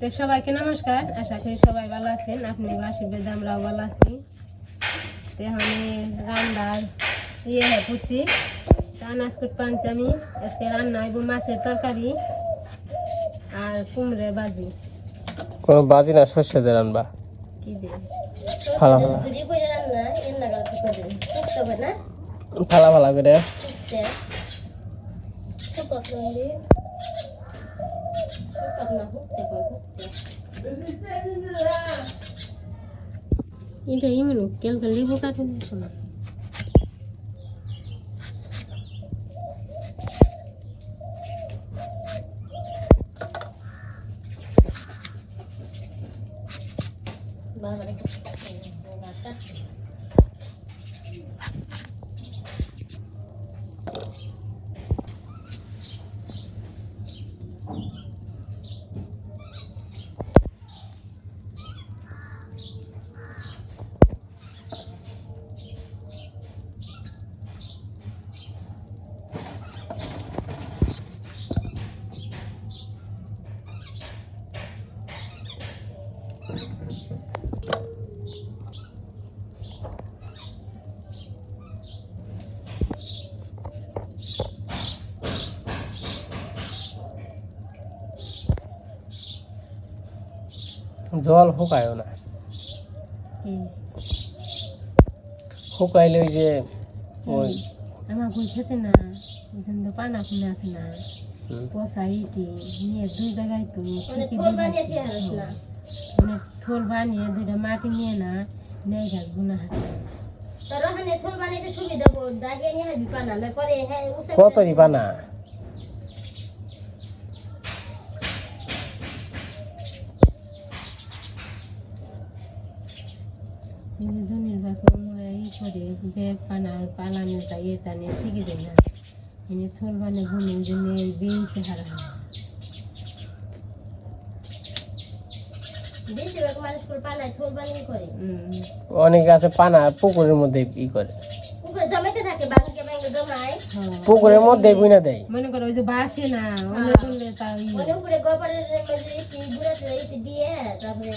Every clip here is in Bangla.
তো সবাইকে নমস্কার। আশা করি সবাই ভালো আছেন। আপনি আশীর্বাদ আমরাও ভালো আছি। তো আমি রান্নার ইয়ে হয়ে পড়ছি। আনাজকুট পাঞ্চ আমি। আজকে রান্না হইব মাছের তরকারি আর কুমড়ে বাজি কোনো বাজি না শস্য দিয়ে রানবা কি দিয়ে? ফালা ফালা যদি করে রান্না লাগা কি করে করতে না? ফালা ফালা করে। সে তো কত দিয়ে কত না হতে পারব এটা ইমন কেলকে লিবু কাটুন শোনা বাবা জল শুকায়ও না। ওই যে ওই আমার বুঝতে না জন্য পানা ফুলে আছে না। পচা ইটি নিয়ে দুই জায়গায় তো মানে থোল বানিয়ে মানে দুইটা মাটি নিয়ে না নেই গাছ গুনা হাতে। তোর ওখানে থোল বানাইতে সুবিধা বল দাগে নিয়ে হাবি পানা না পরে হ্যাঁ উসে কত রিবা জমির বাপে আমরা ই করে ব্যাগ পানা পালানো তাই নিয়ে ঠিকই দেয় না। এনে থোল জন্য বেয়েছে হারা অনেকে আছে পানা পুকুরের মধ্যে ই করে। পুকুরে জমাইতে থাকে বাঙ্গে বাঙ্গে জমায়। হ্যাঁ। পুকুরের মধ্যে বুনে দেয়। মনে করো ওই যে বাসে না করলে মানে উপরে গোবরের দিয়ে তারপরে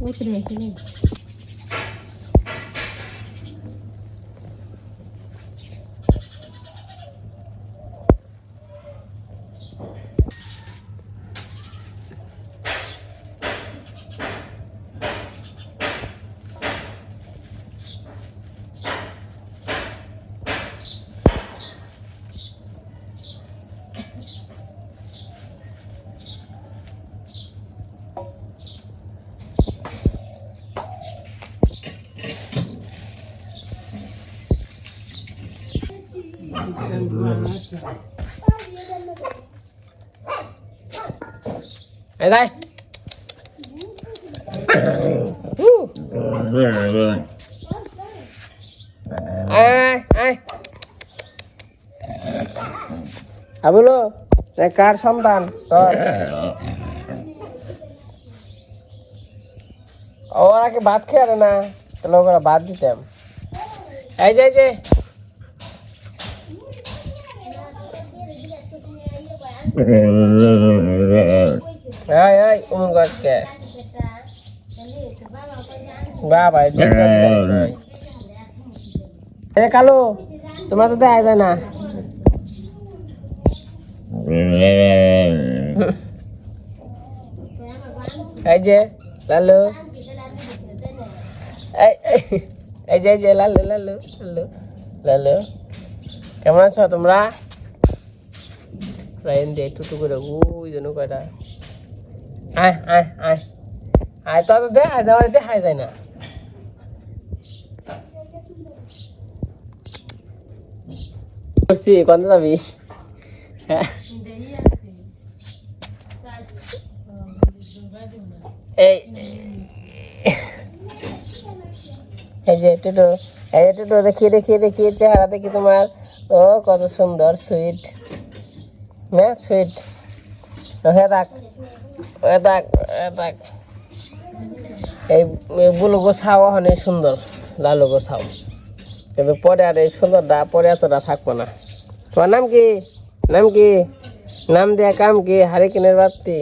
ভুলে ফেলে উতরে আছে রে। আয় আবুলো কার সন্তান তোর ওরা কি ভাত খেয়ে আরে না তাহলে ওরা ভাত দিতাম এই যে এই যে এই এই বাবা এই যে এ কালু তোমার তো দেখা যায় না এই যে লালু এই যে যে লালু লালু লালু লালু কেমন আছো তোমরা? দিয়ে টুটু করে ওই জন্য কয়টা আয় তো দেখায় দেওয়ার দেখায় যায় না। যাবি? হ্যাঁ। এই। যে দেখিয়ে দেখিয়ে চেহারা দেখি তোমার। ও, কত সুন্দর সুইট। হ্যাঁ সুইট। হ্যাঁ এ দেখ দেখ। এই বুলো গোছাও অনেক সুন্দর, লালু গোছাও। কিন্তু পরে আর এই সুন্দরটা পরে এতটা থাকব না। তোমার নাম কি? নাম কি? নাম দেয়া কাম কি? হারিকেনের বাতি।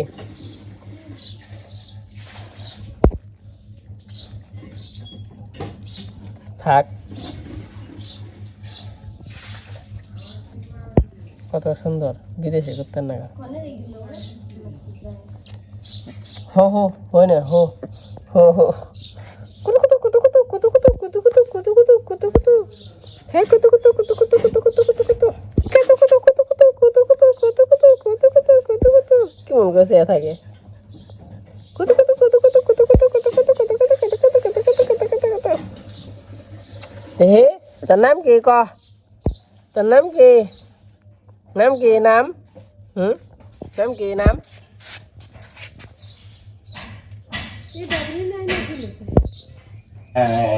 থাক। কত সুন্দর, বিদেশি করতেন না হো হো হয় না হো হো হো কুতু কুতু কুতু কুতু কুতু কুতু কুতু কুতু কুতু কুতু কুতু কুতু হে কুতু কুতু কুতু কুতু কুতু কুতু কুতু কুতু কুতু কুতু কুতু কুতু কুতু কুতু কুতু কুতু কুতু কুতু কুতু কেমন গেছে থাকে কুতু কুতু কুতু কুতু কুতু কুতু কুতু কুতু কুতু কুতু কুতু কুতু কুতু কুতু কুতু কুতু হে তোর নাম কি ক তোর নাম কি নাম কি নাম হুম নাম কি নাম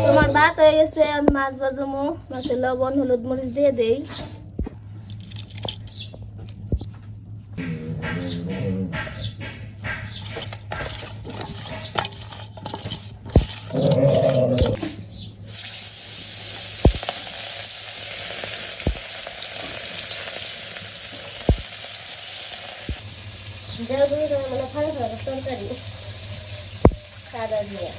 তোমার ভাত হয়ে গেছে, আমি মাছ ভাজমো মাছের লবণ, হলুদ মরিচ দিয়ে দেই। মানে ফাড়া ফাড়া তরকারি। সাদা দিয়ে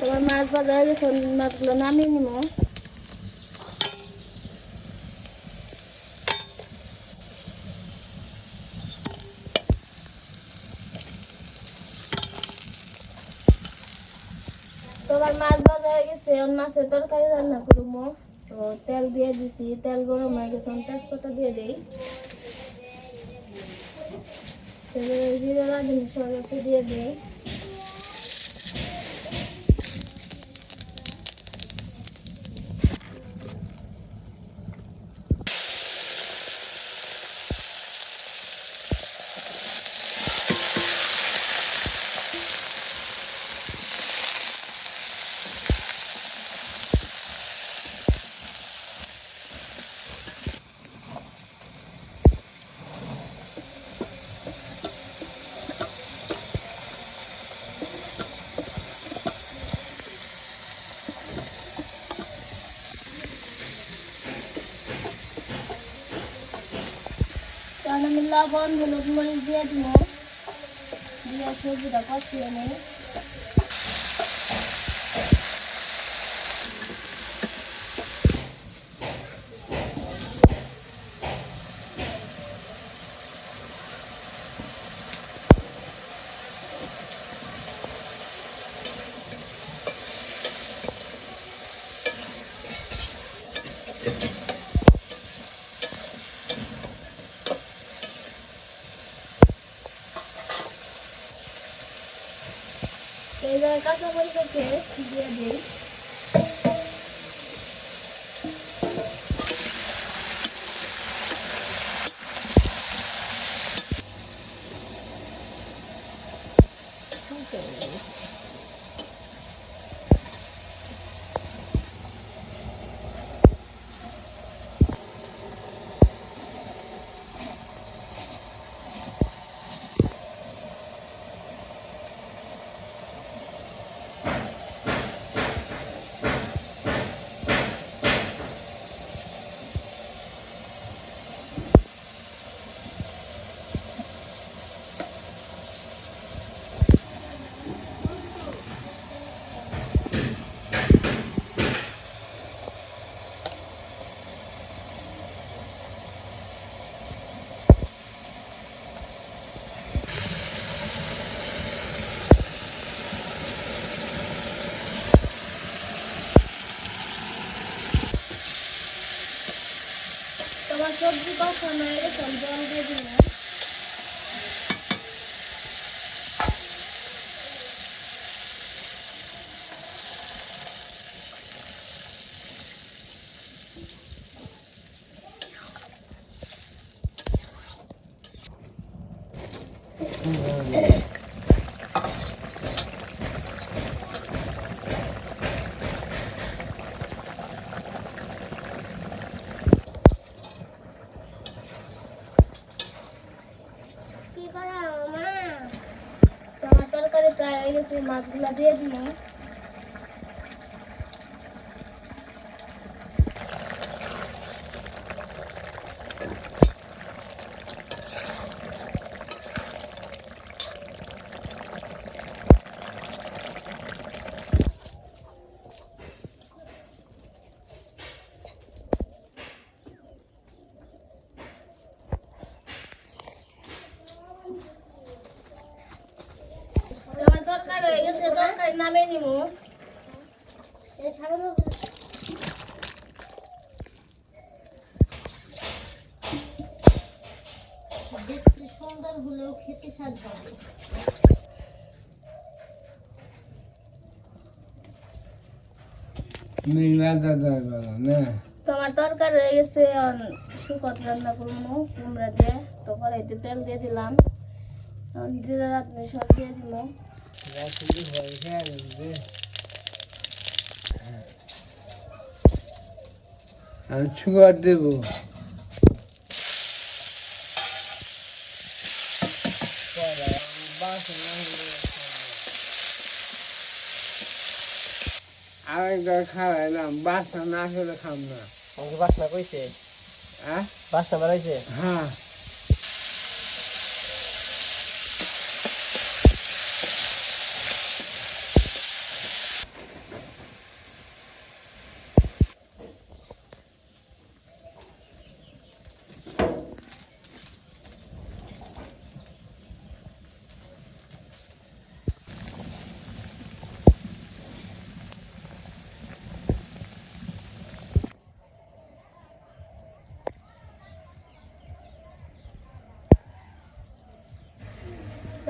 তোমার মাছ ভাজা হয়ে গেছে মাছগুলো নামিয়ে নিবো তোমার মাছ ভাজা হয়ে গেছে মাছের তরকারি রান্না করব তো তেল দিয়ে দিছি তেল গরম হয়ে গেছে তেজপাতা দিয়ে দিই জিরা রাঁধুনি সব দিয়ে দিই তখন আমি লবণ হলুদ মরিচ দিয়ে দিব দিয়ে সবজিটা কষিয়ে নিই। কাঁচামরিচটা দিয়ে দিই। সবজি কষানো হয়ে গেছে আমি জল দিয়ে দিলাম কি করা মা তো আমার তরকারি প্রায় হয়ে গেছে মাছগুলা দিয়ে দিল তো আমার তরকারি হয়ে গেছে তরকারি নামে নিমু দেখতে সুন্দর হলেও খেতে স্বাদ পাবে মিলা দাদা দাদা না তো আমার তরকারি হয়ে গেছে শুকত রান্না করব, কুমড়া দিয়ে। তো কড়াইতে তেল দিয়ে দিলাম। জিরা রাঁধুনি সস দিয়ে দিল আমি সুগার দেব। আরেকবার খাওয়াইলাম না খেলে খাম না। আমাকে বাসনা কইছে? হ্যাঁ? বাসনা বাড়াইছে হ্যাঁ।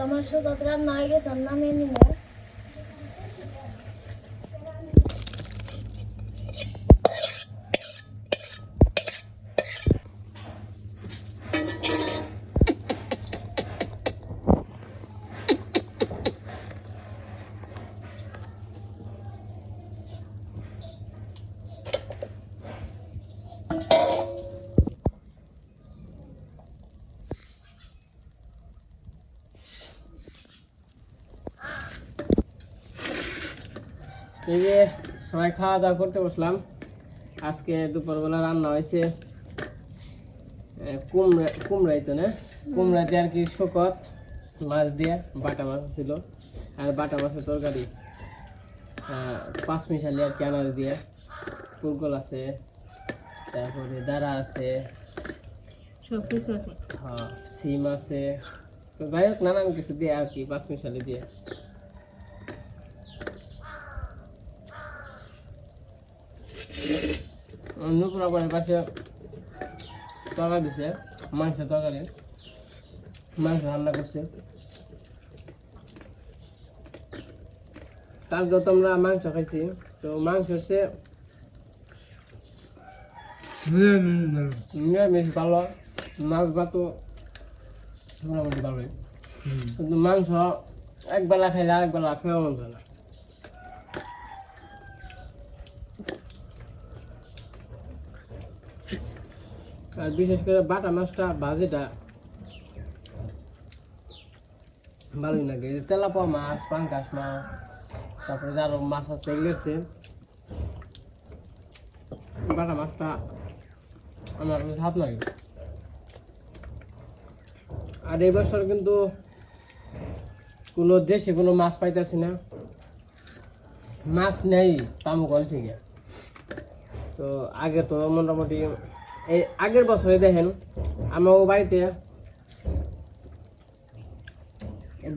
তো আমার শুকত রান্না হয়ে গেছে এই যে সবাই খাওয়া দাওয়া করতে বসলাম। আজকে দুপুরবেলা রান্না হয়েছে কুমড়া কুমড়াই তো না? কুমড়া দিয়ে আর কি শুকত মাছ দিয়ে বাটা মাছ ছিল আর বাটা মাছের তরকারি। পাঁচ মিশালি আর কি আনাজ দিয়ে পুরকল আছে তারপরে দাঁড়া আছে সব কিছু আছে। হ্যাঁ সিম আছে। তো যাই হোক নানান কিছু দিয়ে আর কি পাঁচ মিশালি দিয়ে। নুপুরা করে পাশে তরকারি দিছে মাংস তরকারি। মাংস রান্না করছে। কালকে তো আমরা মাংস খাইছি। তো মাংস হচ্ছে নিরামিষ ভালো মাছ ভাতও মোটামুটি ভালোই। কিন্তু মাংস একবেলা খাইলে আরেকবেলা খাওয়া মন না। আর বিশেষ করে বাটা মাছটা ভাজিটা ভালোই লাগে। যে তেলাপোয়া মাছ পাঙ্কাশ মাছ, তারপরে যে আরও মাছ আছে এগুলো বাটা মাছটা আমার হাত লাগে। আর এই বছর কিন্তু কোনো দেশে কোনো মাছ পাইতেছি না। মাছ নেই তামুকল থেকে তো আগে তো মোটামুটি এই আগের বছরে দেখেন আমার ও বাড়িতে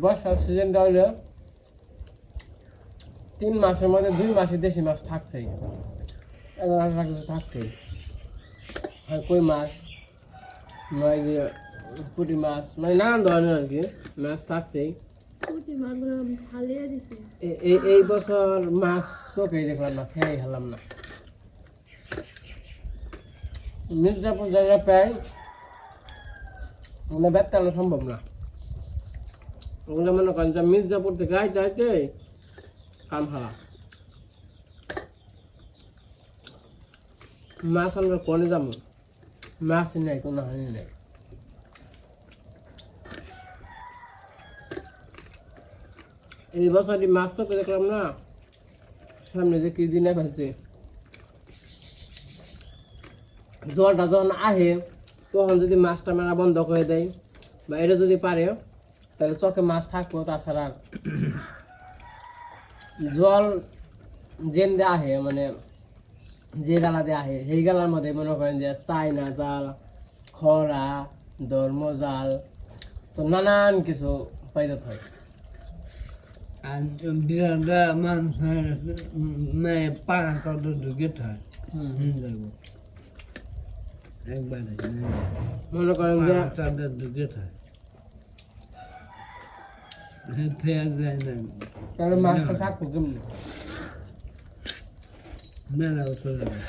বর্ষার সিজনটা হলো তিন মাসের মধ্যে দুই মাসে দেশি মাছ থাকছেই। কিছু থাকছেই। হয় কই মাছ? নয় যে পুঁটি মাছ মানে নানান ধরনের আর কি মাছ থাকছেই। এই বছর মাছ চোখেই দেখলাম না খেয়ে খেলাম না। মির্জাপুর জায়গা প্রায় মানে ব্যবসা সম্ভব না। ওগুলো মনে করেন যে মির্জাপুর থেকে আইতে আইতে কাম হারা। মাছ আমরা কোনে যাব? মাছ নেই, কোনো হানি নেই। এই বছরই মাছ তো দেখলাম না, সামনে যে কি দিনে ফেলছে জলটা যখন আহে তখন যদি মাছটা মারা বন্ধ করে দেয় বা এটা যদি পারে তাহলে চোখে মাছ থাকব তাছাড়া জল জেন দিয়ে আহে মানে যে গালা দিয়ে আহে সেই গালার মধ্যে মনে করেন যে চাইনা জাল খরা ধর্ম জাল তো নানান কিছু পাইতে হয়। আর বিরাটা পাড়া ঢুকে থাকে হুম। একবারে মনে করেন যে তাদের ঢুকে থাকে হেঁটে আর যায় না। তাহলে মাছটা থাকব কেমনি? মেলা বছর আগে।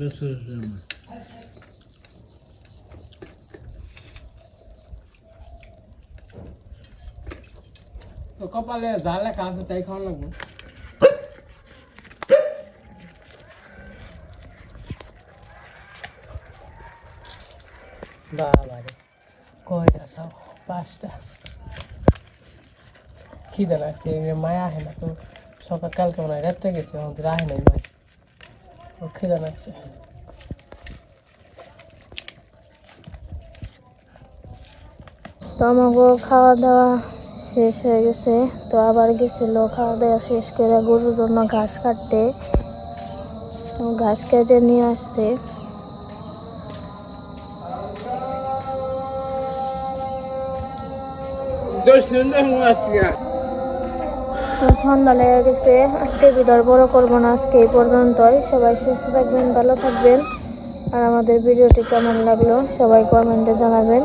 বছর সময় তো কপালে যা লেখা আছে তাই খাওয়া লাগবে। বাবারে, কয়টা সব পাঁচটা। খিদে লাগছে মায়া আহে না তো। সকাল, কালকে মনে হয় রাত্রে গেছে আমাদের আহে নাই মায়। ও খিদে লাগছে। তো আমাকে খাওয়া দাওয়া শেষ হয়ে গেছে, তো আবার গেছিল খাওয়া দাওয়া শেষ করে গরুর জন্য ঘাস কাটতে। ঘাস কেটে নিয়ে আসছে। সন্ধ্যা লেগে গেছে। আজকে ভিডিওর বড় করব না আজকে এই পর্যন্তই। সবাই সুস্থ থাকবেন ভালো থাকবেন। আর আমাদের ভিডিওটি কেমন লাগল সবাই কমেন্টে জানাবেন।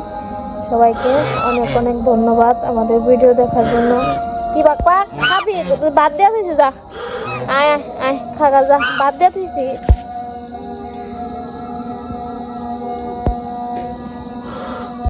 সবাইকে অনেক অনেক ধন্যবাদ আমাদের ভিডিও দেখার জন্য। কি বাক পাক? খাবি? বাদ দিয়ে দিছি যা। আয় আয়, খাগা যা। বাদ দিয়ে দিছি।